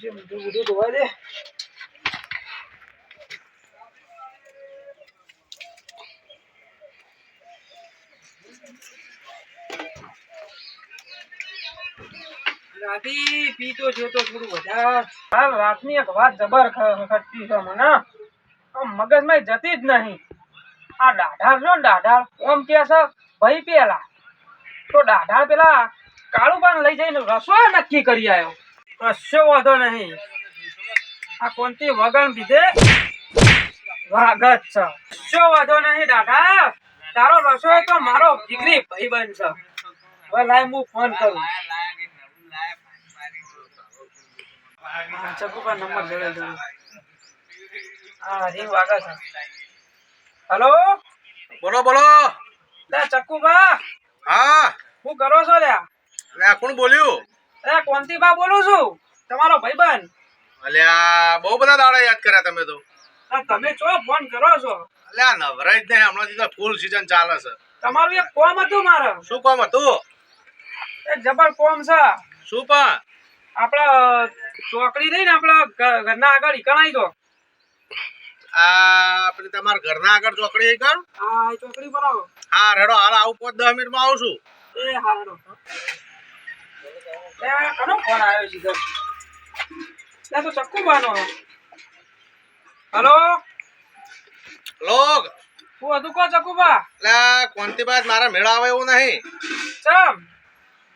આવશે બધું બધું ધોવા દે. રાતી પીતો જોતો થોડું વધારે. હાલ રાતની એક વાત જબર ખટતી છે મને. આમ મગજમાં જતી જ નહીં. આ દાઢાર જો દાઢાર ઓમ કે છે? ભાઈ પેલા. તો દાઢાર પેલા કાળુબાન લઈ જઈને રસોઈ નક્કી કરી આવ્યો કશો વાંધો નહીં. આ કોણતી વગણ પીધે વાગત છે. કશો વાંધો નહીં દાદા. તારો રસોઈ તો મારો દીકરી ભાઈબંધ છે. હવે લાય હું ફોન કરું. હા, નંબર જોડે જોડે હા રિંગ વાગે છે. હલો? બોલો બોલો. લે ચકુબા હા. હું કરો છો લ્યા કોણ બોલ્યું? એ કોંતીબા બોલું છું? તમારો ભાઈબંધ. અલ્યા બહુ બધા દાડા યાદ કર્યા તમે તો. તમે ચો ફોન કરો છો? અલ્યા નવરાઈ જ નહીં હમણાં તો ફૂલ સિઝન ચાલે છે. તમારું એક કોમ હતું મારે. શું કોમ હતું? એક જબર કોમ છે. શું પણ? આપડા ચોકડી નહીં ને આપડા ઘરના આગળ ઈકણાઈ દો આ પેલી તમારા ઘરના આગળ ચોકડી કર હા ચોકડી બનાવો હા રેડો હાલ આવું પાંચ દસ મિનિટમાં આવું છું. એ હારો એ આ કનો ફોન આવ્યો છે ઘર એ તો ચક્કુબાનો હલો લોક હું હતું કો ચક્કુબા એટલે કોનતી બાદ મારા મેળા આવે એવું નહીં. ચમ?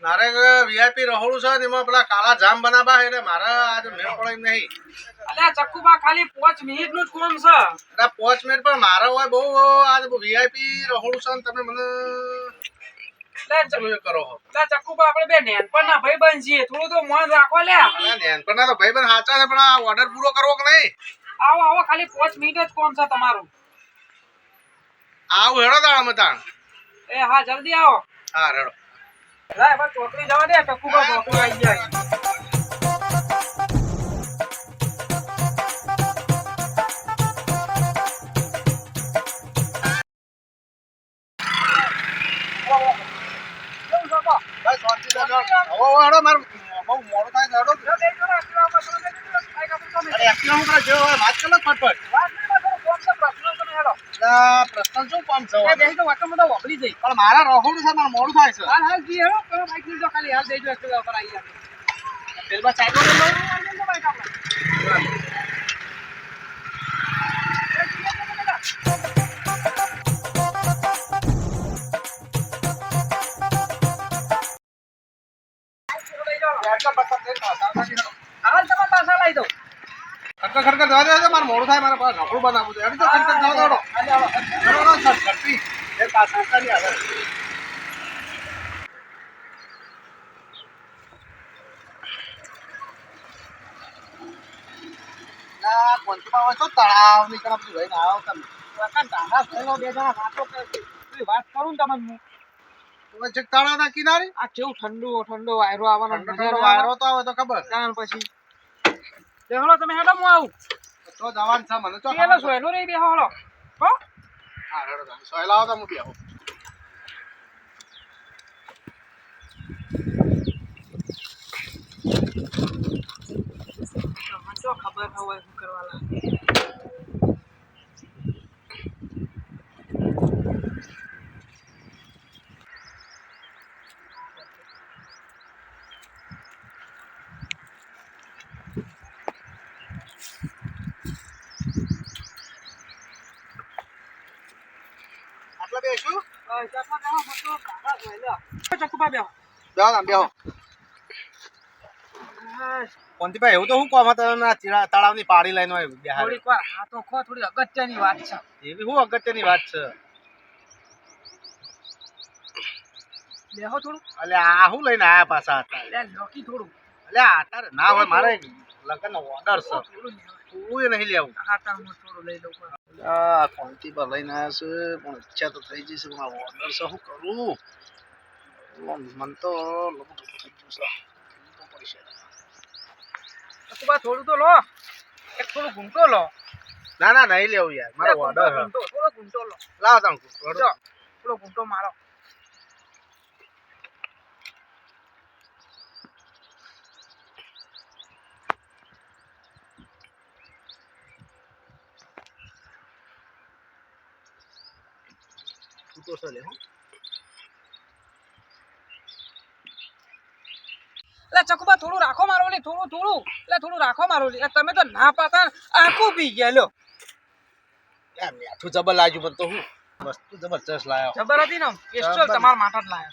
મારે વીઆઈપી રહોડું છે ને એમાં પેલા કાળા જામ બનાવવા એટલે મારે આજે મેળ પડે એમ નહીં અલ્યા ચક્કુબા ખાલી પાંચ મિનિટનું જ કોમ છે. એટલે પાંચ મિનિટ પણ મારે હોય બહુ આજે વીઆઈપી રહોડું છે તમે મને લે ચ- કરો છો આપણે બે નેનપણના ભાઈબંધ છીએ. થોડું તો મન રાખો લ્યા અલ્યા નેનપણના તો ભાઈ સાચા છે પણ આ ઓર્ડર પૂરો કરવો કે નહીં? આવો આવો ખાલી પાંચ મિનિટ જ કોમ છે તમારું. આવું હેડો તાણ મતાણ. એ હા જલ્દી આવો. હા રેડો. લાય બસ ચોકડી જવા દે ટકુબા ચોકડી આવી જાય. મારા રહોડું છે મારે મોડું થાય છે. પેલમાં ચાલુ ખડકા ખડકા જવા દેજો મારે મોડું થાય મારે પાસે રખડું બનાવવું છે. એમ તો ખડકા જવા દેજો હેડો, હેડો, સર, ખડકી. એ પાછળ કરી આવે. ના, કોંચમાં હોય તો તળાવ લઈને આવો તમે. વાત કરું ને તમને હવે છેક તળાવના કિનારે આ કેવું ઠંડુ ઠંડો વાયરો આવવાનો ઠંડો તો આવે તો ખબર ત્યાર પછી દેખલો તમે હેડો હું આવું તો જવાનું છે મને તો છે. સોયલો રહી બેહો હળો હો હા, હેડો તમે. સોય તો હું બેહું. તો ખબર હોય શું કરવા લાગે આટલે બેસું? ચક્કુપા બેહો બેહો બેહો. કોંતીભાઈ, એવું તો હું આ ચીરા- તળાવની પાડી લઈને આવ્યું. થોડીક વાર હાથો ખો થોડી અગત્યની વાત છે. એવી શું અગત્યની વાત છે? લેહો થોડું. અલે આ શું લઈને આયા પાછા હતા લે લોકી થોડું. અલે આ તારે ના હોય મારે લગ્નનો ઓર્ડર છે. થોડું નહીં લેવું હા તાર હું થોડું લઈ લઉં પણ. આ લઈને આવ્યા છે? પણ ઈચ્છા તો થઈ જશે પણ ઓર્ડર છે શું કરું? મન તો લબુ થઈ ગયું છે. તો કુબા થોડું તો લો. એક થોડું ઘૂંટો લો. ના ના નહીં લેવું યાર. મારો ઓર્ડર છે. થોડો ઘૂંટો લો. લાવો તમે ઘૂંટો થોડો. ઘૂંટો મારો. તો લે હું. એટલે ચકુબા થોડું રાખો મારો લે થોડું થોડું. એટલે થોડું રાખો મારો લે તમે તો ના પાતા આખું પી ગયા લ્યો. મીઠું જબર લાગ્યું મને તો હું. વસ્તુ જબરજસ્ત લાયો. જબર હતી ને સ્પેશિયલ. તમારા માટે જ લાયો.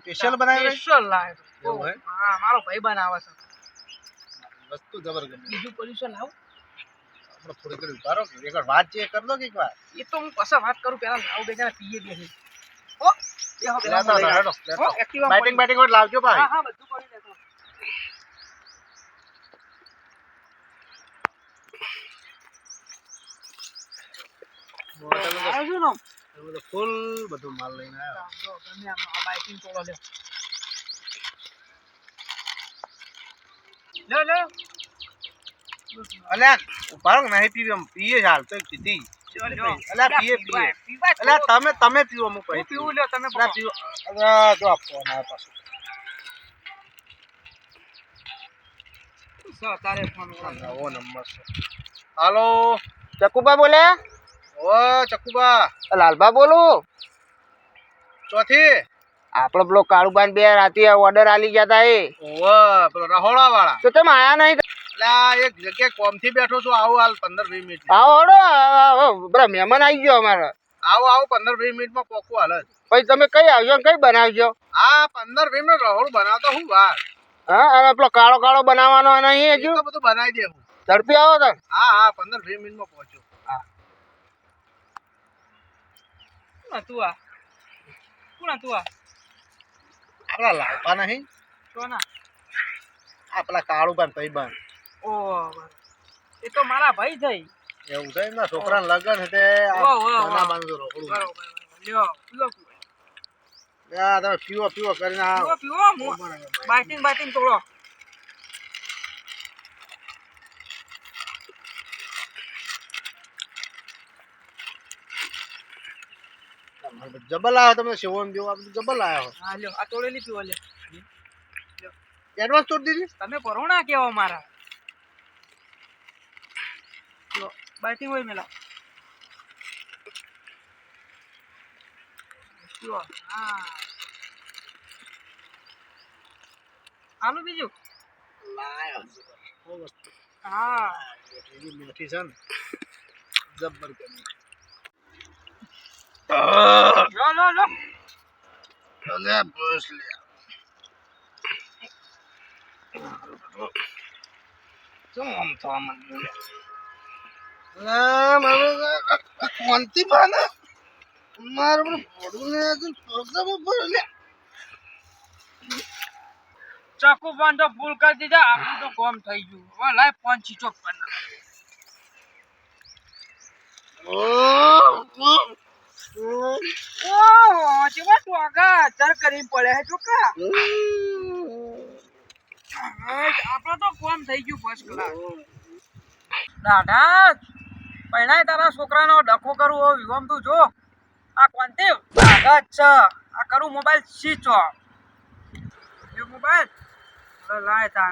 સ્પેશિયલ બનાવ્યો સ્પેશિયલ લાયો હા મારો ભાઈ બનાવે છે. વસ્તુ જબર ગમી. બીજું પોલ્યુશન લાવો? આપણે થોડી ઘડી ઉતારો રહો એક વાર વાત જે કરી દો કે એકવાર એ તો હું પાછા વાત કરું પહેલા લાવ બે પીએ બેસી ઓ. હો, બેટિંગ બેટિંગ લાવજો હા ભાઈ. હા બધું પડી લેતો આવ્યો છું ને તમે તમે પીવો હું તમે પીવો અલ્યા જો આ ફોન આવ્યો તારે ફોન વાળો? નંબર છે હાલો ચકુબા બોલે ઓ ચકુબા. લાલબા બોલું. ચોથી. આપડે પેલો કાળુબાન બે રાતે ઓર્ડર આલી ગયા તા એ. ઓ પેલો રહોડા વાળા તો તમે આયા નહીં? એટલે એક જગ્યાએ કોમથી બેઠો છું આવો હાલ પંદર વીસ મિનિટ. આવો હડો બરા મહેમાન આવી ગયો અમારે. આવો આવો પંદર વીસ મિનિટમાં પોકું હાલ પછી તમે કઈ આવજો ને કઈ બનાવજો? હા પંદર વીસ મિનિટ રહોડું બનાવતો હું વાર હા અરે પેલો કાળો કાળો બનાવવાનો નહીં હજુ? બધું બનાવી દેવું. ઝડપી આવો તમે. હા હા પંદર વીસ મિનિટમાં પહોંચ્યો કોણ હતું આ? કોણ હતું આ? આપણા લાલપા નહીં કોના? આ પેલા કાળુબાન ઓહ, બરાબર. એ તો મારા ભાઈ થઈ એવું છે એમના છોકરાના લગ્ન છે રહોડું બરોબર બરોબર. લ્યો પીવો. આ તમે પીવો પીવો કરીને આ પીવો બાઇટિંગ બાઇટિંગ તોડો જબલ આવ્યો તમે સેવન જેવું આ બધું જબલ આવ્યો હા લ્યો આ તોડેલી પીવો લે એડવાન્સ તોડી દીધી? તમે પરોણા કેવો મારા? લ્યો બાટી હોય મેલા. પીવો હા. આલું બીજું? લાયો હા. મીઠી છે ને ગમી લો લો અલે બસ લે શું આમ થવા માંડ્યું લે? મારે બાને? મારે ને હજુ પ્રોગ્રામ ઉપર લે. ચાકુ તો ફૂલ કરી દીધા આપણું તો કોમ થઈ ગયું હવે લાય ફોન સ્વિચ પણ ઓહ. ઓહો ટોકા ચર કરી પડે હે ચોકા આપણો તો કોમ થઈ ગયું દાદા, પહેલાય તારા છોકરાનો ડખો કરવો હોય વિવમ તું જો. આ દાદા જ છે. આ કરું મોબાઈલ સ્વિચ ઓફ. મોબાઈલ? લાય તા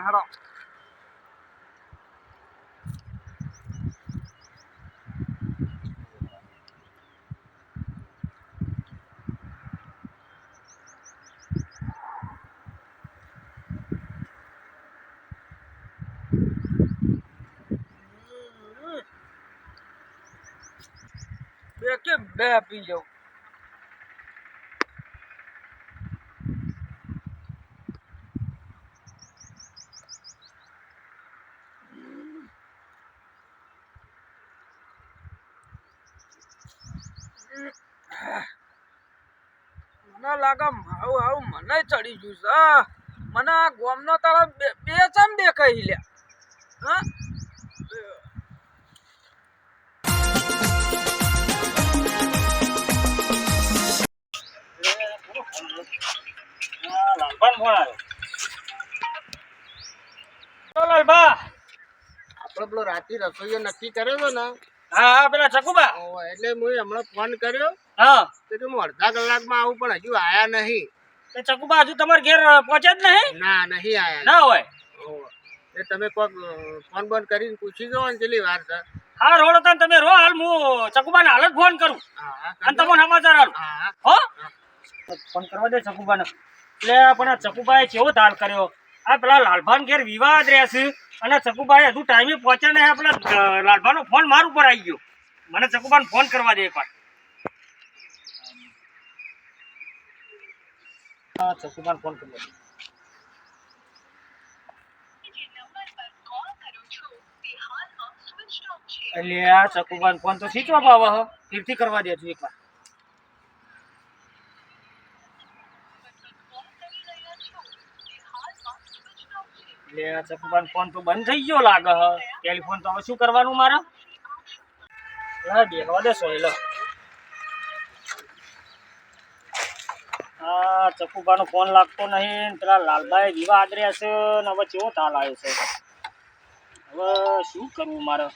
કે બે પી જાઉં? મને લાગે આવું આવું મને ચડી ગયું છે. મને આ ગોમનો તારા બે ચમ દેખાઈ લ્યા. આપડે પેલો રાતે રસોઈયો નક્કી કર્યો ને? હા હા પેલા ચકુબા એટલે હું હમણાં ફોન કર્યો. હા. તો કે હું અડધા કલાકમાં આવું પણ હજુ આયા નહીં. તે ચકુબા હજુ તમારે ઘેર પહોંચે જ નહીં? ના નહીં આયા. ના હોય. એ તમે કોક ફોન બોન કરીને પૂછી જવો ને કેટલી વાર છે હા રોડ હતા ને તમે રો હાલ હું ચકુબાને હાલ જ ફોન કરું. અને તમને સમાચાર હાલું હો ફોન કરવા દે ચકુબાને એટલે પણ આ ચકુબાએ કેવો તાલ કર્યો? આ પેલા લાલભાન ઘેર વિવાદ રહ્યા છે અને ચકુબાએ હજુ ટાઈમે પહોંચ્યા ને પેલા લાલભાનો ફોન માર ઉપર આવી ગયો. મને ચકુબાને ફોન કરવા દે એકવાર. હા ચકુબાને ફોન કરવા એટલે આ ચકુબાન ફોન તો સ્વિચ ઓફ આવે કરવા દે તું એકવાર. એટલે ચકુબાન ફોન તો બંધ થઈ ગયો લાગે હ. ટેલિફોન તો હવે શું કરવાનું મારે? હા, બેહવા દે સોહેલો. હા ચકુબાનો ફોન લાગતો નહીં પેલા લાલભાઈ વિવાહ આદર્યા છે ને હવે કેવો તાલ આવ્યો છે? હવે શું કરવું મારે?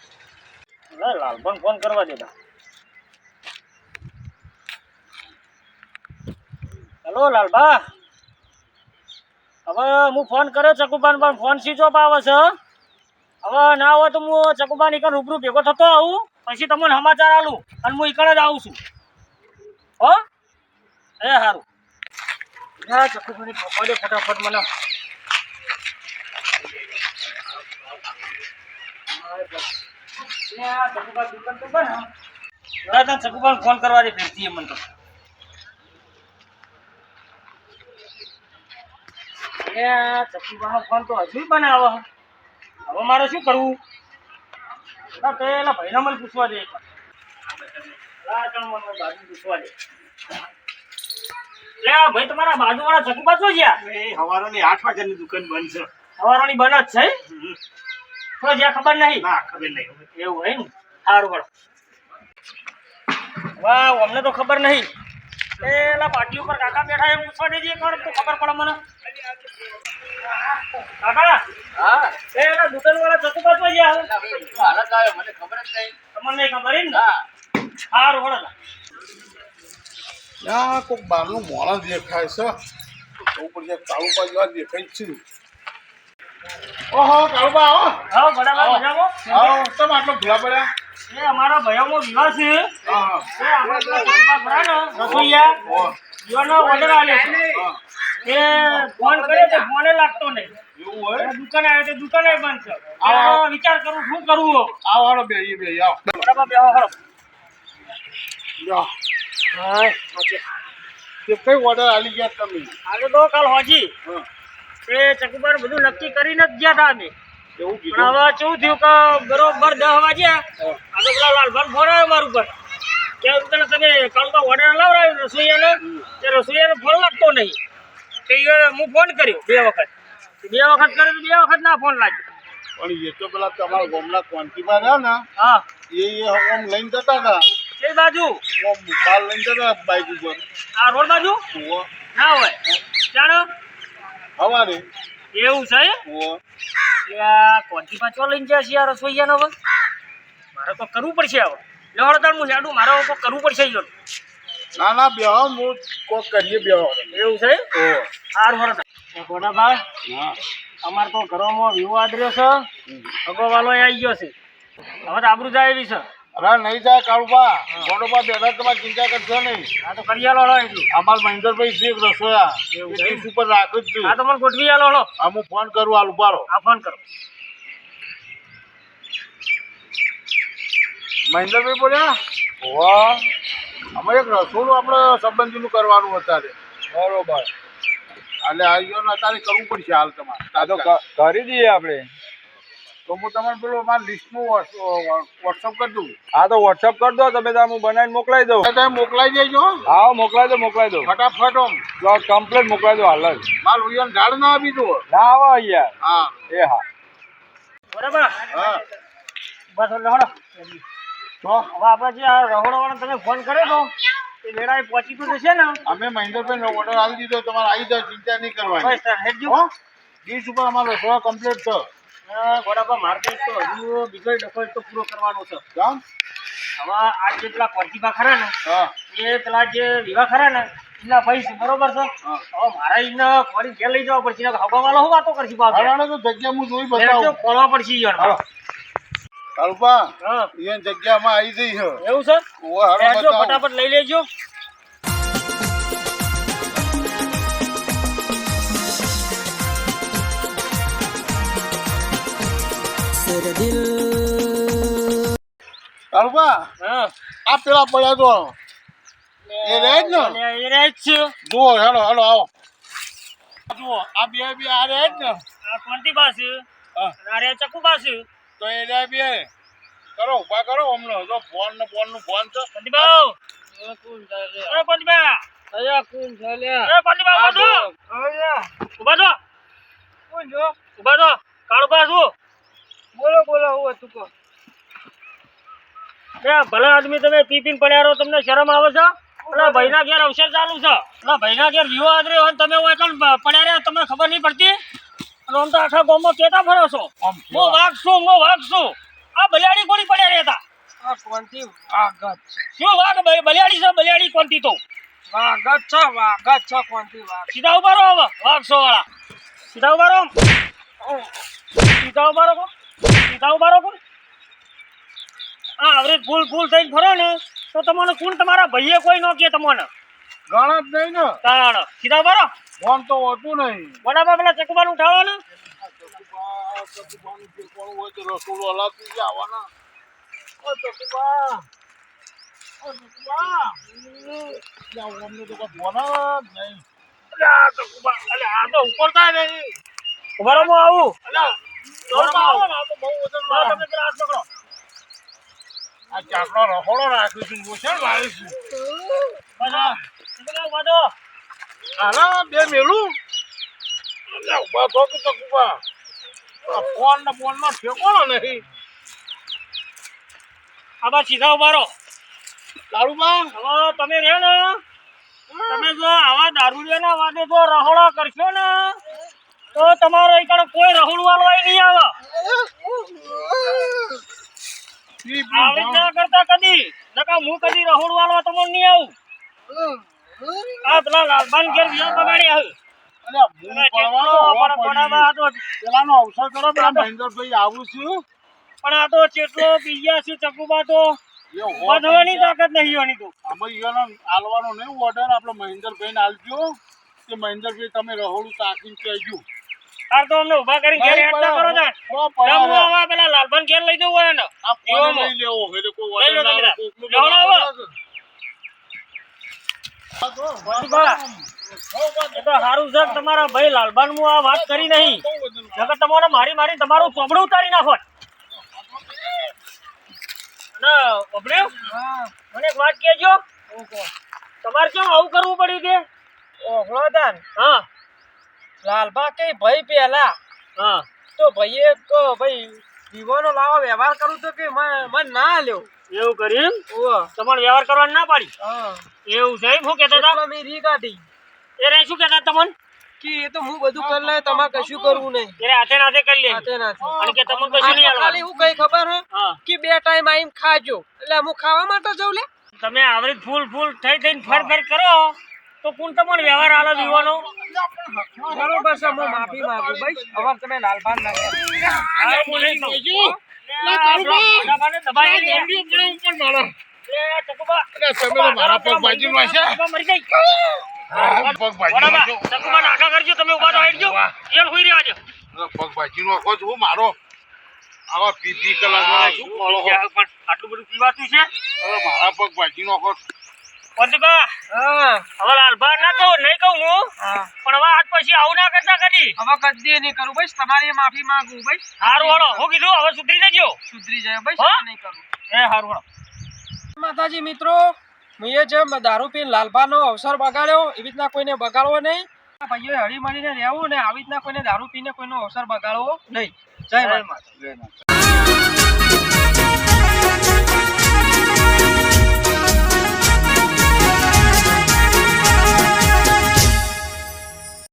હવે લાલભાઈ ફોન કરવા દેતા હેલો, લાલભા. હવે હું ફોન કર્યો ચકુબાન પણ ફોન સ્વિચ ઓફ આવે છે. હવે ના હોય તો હું ચકુબાન એકણ રૂબરૂ ભેગો થતો આવું, પછી તમને સમાચાર આલું અને હું એકણ જ આવું છું. હો? એ સારું હા ચકુબાની ફટાફટ મને ચકુબાન ફોન કરવાની ફેરતી મને તો. એ ચકુબાનો ફોન તો હજુ બનાવો. હવે મારે શું કરવું? ના પેલા ભાઈને મને પૂછવા દે. પૂછવા દે. લે ભાઈ તમારા બાજુવાળા ચકુબા શું જ્યાં? સવારોની આઠ વાગ્યાની દુકાન બંધ છે. સવારોની બન જ છે? તો જ્યાં ખબર નહીં? ના ખબર નહીં એવું હોય ને? સારું વળો વાહ અમને તો ખબર નહીં. પેલા પાટી ઉપર કાકા બેઠા એમ પૂછવા દેજે એકવાર તો ખબર પડે મને. કાકા! હા. એ એના દુકાન વાળા ચતુપા તો ગયા હાલત આવ્યો મને ખબર જ નહીં. તમને ખબર ને? સારું વળો ત્યાં કોઈક બહારનું મોણા દેખાય છે. ઉપર જે કાળુ બાજુ આ દેખાય જ છે ઓહો કાળુબા આવો હા. બરાબર મજામાં? આવો તમે આટલો ભેળા પડ્યા એ અમારા ભાઈઓનો વિવાહ છે. હા. હા એ પેલા ચતુપા ખરા ને રસોઈયા એનો ઓર્ડર આલ્યો છે. હા. એ ફોન કર્યો તો ફોને લાગતો નહીં. એવું હોય? દુકાને આવ્યો તો દુકાને બંધ છે. આ વિચાર કરું શું કરવું. આવો હાલો બે બે આવો. બરાબર બેહો હળો. જાઓ. હા. તે કઈ ઓર્ડર આલી ગયા તમે? આજે તો કાલ હોજી. એ ચકુબાર બધું નક્કી કરીને જ ગયા હતા અમે. પણ હવે કેવું થયું કે બરોબર દસ વાગ્યા. આ તો પેલા લાલભાન ફોન આવ્યો મારું પર કે તમે કાલ તો ઓર્ડર લાવડાવ્યો રસોઈયાને. તે રસોઈયાને ફોન લાગતો નહીં. તે હું ફોન કર્યો બે વખત. બે વખત કર્યો તો બે વખત ના ફોન લાગ્યો. પણ એ તો પેલા તમારા ગામના ક્વોન્ટિફાય રહ્યા ને હા. એ એ આમ લઈને જતા હતા. એ બાજુ? આમ બાર લઈને જતા બાઈક ઉપર આ રોડ બાજુ? ના હોય. જાણો? હવારે. એવું છે ઓહો. કોન્ટી પાછો લઈને જાય છે આ રસોઈયાનો હવે? મારે તો કરવું પડશે હવે. લેવડો તાર હું હેડું મારે તો કરવું પડશે ઈયોને. ના ના બેહો હું કોક કરીએ બે એવું છે. સારું હળો ગોડાભાઈ હા. અમારે તો ઘરોમાં વિવાદ રહ્યો છે. ભગવાલો આવી ગયો છે. હવે તો આબરૂ જાય એવી છે. અરે નહીં જાય કાળુબા ગોડોબા બેઠા તમારે ચિંતા કરશો નહીં. આ તો કરી આલો હળો એટલું. અમાર મહેન્દ્રભાઈ છે રસોયા. એવું એ છે? ઉપર રાખું જ છું. આ તો મને ગોઠવી આલો હળો. આ હું ફોન કરું હાલ ઉભારો આ ફોન કરો. મહેન્દ્રભાઈ બોલ્યા? હોવા. અમારે એક રસોડું આપણે સંબંધીનું કરવાનું અત્યારે. બરોબર. એટલે આ ઈયોને અત્યારે કરવું પડશે હાલ તમારે. આ તો કરી દઈએ આપણે. તો હું તમને પેલું મારા લિસ્ટનું વોટ્સઅપ કરી દઉં. હા તો વોટ્સઅપ કરી દો તમે હું બનાવીને મોકલાવી દઉં તમે મોકલાવી દેજો. હા મોકલાવી દો મોકલાવી દો. ફટાફટ આમ. કમ્પ્લેટ મોકલાઈ દો હાલ જ. માલ ઉયાને ઝાડ ના આપી દો. ના આવો યાર હા. એ હા. બરાબર. હા. બસ તો હવે આપણે જે આ રહોડાવાળા તમે ફોન કર્યો તો એ વેળાએ પહોંચી તો જશે ને. અમે મહેન્દ્રભાઈ ઓર્ડર આપી દીધો તમારે આવી જાય ચિંતા નહીં કરવાની. ડીશ ઉપર અમારો રસોડા કમ્પ્લીટ છે. તો હજુ બીજો તો પૂરો કરવાનો છે. કામ હવે આ જે પેલા કોર્ટીબા ખરા ને હા. એ પેલા જે વિવાહ ખરા ને એના ભાઈ છે બરોબર છે? હવે મારા એને ફોડી ઘેર લઈ જવા પડશે હગવાવાળો શું વાતો કરશે બાપ તો જગ્યા હું જોઈ બતાવું. ખોલવા પડશે યાર હા. એ જગ્યામાં આવી જઈ છે એવું છે? ફટાફટ લઈ લેજો. કાળુબા હા. આ પેલા પડ્યા તો. એ રહે જ ને? એ રહે જ છે. જુઓ હેલો હેલો આવો. જુઓ આ બે બે આ રહે જ ને? આ કોણતી પાસે. આ રે ચકુ પાસે તો એ રહ્યા બે. કરો ઊભા કરો હમણો જો ફોન ને ફોનનું ફોન છે. અરે અરે ઊભા ઊભા ઊભા કાળુબા શું? બોલો બોલો હું હતું કહો ભલા આદમી તમે પીપીન પડ્યા રહો તમને શરમ આવે છે? પેલા ભાઈના ઘેર અવસર ચાલુ છે. પેલા ભાઈના ઘેર વિવાહ આદરી હોય તમે હોય પડ્યા રહ્યા તમને ખબર નહીં પડતી? આમ તો આખા ગામમાં કેતા ફરો છો? હું વાઘ છું. હું વાઘ છું આ બલિયાડી કોની પડ્યા રહ્યા હતા આ શું વાઘ બલિયાળી બલિયાડી છે બલિયાડી કોનથી તો? વાગત છે વાગત છે વાગ? સીધા ઊભા રહો હવે વાઘ છો વાળા. સીધા ઊભા રહો. સીધા ઊભા રહો. સીધા ઊભા રહો કોણ? હા આવરે ફૂલ ફૂલ થઈને ફરો ને તો તમને કોણ તમારા ભાઈએ કોઈ ન કે તમને? ગણ જ નહીં ને તાણ સીધા બરો ફોન તો હોતું નહીં વડાપા પેલા ચકુબાનું ઉઠાવો ને ચકુબા, ચકુબાનું કોણ હોય તો રસોડું હલાવતું જ આવવાના. ઓ ચકુબા, ઓ ચકુબા. લ્યા, અમને તો કોઈ નહીં. અલ્યા, ચકુબા, અલ્યા, આ તો ઉપડતા નહીં ઊભા રહો આવું અલ્યા, આ તો બહુ વજન લો, વાળા. તમે પેલા હાથ પકડો આ ચાકડો રખોડો રાખ્યો છે હું છે ને લાવીશ. ઊભા બે મેલું. ઊભા કે ફોન ને ફોનમાં ઠેકોણો નહીં. સીધા ઊભા રહો. હવે તમે રહે ને? તમે જો આવા દારૂડિયાના વાદે જો રહોળા કરશો ને તો તમારો એકણ કોઈ રહોડું વાળવા નહીં આવે. આવી ના કરતા કદી? નકા હું કદી રહોડું વાળવા તમને નહીં આવું. આ પેલા લાલબાન ઘેર વિયો બગાડી આવે અલ્યા, બૂમ અને પડવાનો ચેટલો હોવા પણ આ તો ચેટલો બીજા છે ચકુબા તો વધવાની તાકાત નહીં હોની તો. આલવાનો નહીં ઓર્ડર આપણે મહેન્દ્રભાઈને આલજો કે મહેન્દ્રભાઈ તમે રહોડું તાકીને કહેજો. તાર તો અમને ઊભા કરીને ઘેર હેડ કરો પેલા લઈ જવું હોય ને. આ લઈ લેવો એટલે કોઈ લઈ લો order ના તમે આવે, કોકનું લેવડાવો. બોલાવો. ચકુબા, એ તો સારું છે તમારા ભાઈ લાલબાન હું આ વાત કરી નહીં. નકર તમારે મારી મારી તમારું ચોપડું ઉતારી નાખો. ના ઓબળ્યો? મને એક વાત કહેજો. તમારે કેમ આવું કરવું પડ્યું કે? ઓહળો હા. લાલબા કે ભાઈ પેલા હા. તો ભાઈએ તો ભાઈ દીવાનો લાવો વ્યવહાર કરું તો કે મને ના આલ્યો એવું કરી તમારે વ્યવહાર કરવાની ના પાડી. એવું છે એમ? શું કહેતા હતા? મેં રી કાઢી. એ રે શું કેતા તમને? કે એ તો હું બધું કરી લે તમારે કશું કરવું નહીં. એ હાથે નાથે કરી લે. હાથે નાથી અને કે તમને કશું નહીં ખાલી હું કઈ ખબર હે? કે બે ટાઈમ આવીને ખાજો. એટલે હું ખાવા માટે જઉં લે? તમે આવરી ફૂલ ફૂલ થઈ થઈને ફર ફર કરો તો કોણ તમને વ્યવહાર આલો દીવાનો? બરોબર છે હું માફી માંગુ ભાઈ હવે તમે લાલબાન ના મારો. છે. જાય. પગ છો. કરજો, તમે રહ્યા છો. પગ બાજુમાં છું મારો આવા પી પી કલાક પણ આટલું બધું પીવાતું છે હવે મારા પગ બાજુનો ખો પંચબા, હા. હવે લાલભા ના કહું નહીં કહું હું. પણ હવે આજ પછી આવું ના કરતા કદી. હવે કદી નહીં કરું ભાઈ તમારી માફી માંગુ ભાઈ. સારું વાળો હું કીધું હવે સુધરી જજો. સુધરી જાય ભાઈ નહીં કરું. એ હારું વાળો માતાજી મિત્રો મેં જેમ દારૂ પીને લાલબાનો અવસર બગાડ્યો એવી રીતના કોઈને બગાડવો નહીં. ભાઈઓ હળી મળીને રહેવું ને આવી રીતના કોઈને દારૂ પીને કોઈનો અવસર બગાડવો નહીં. જય માતા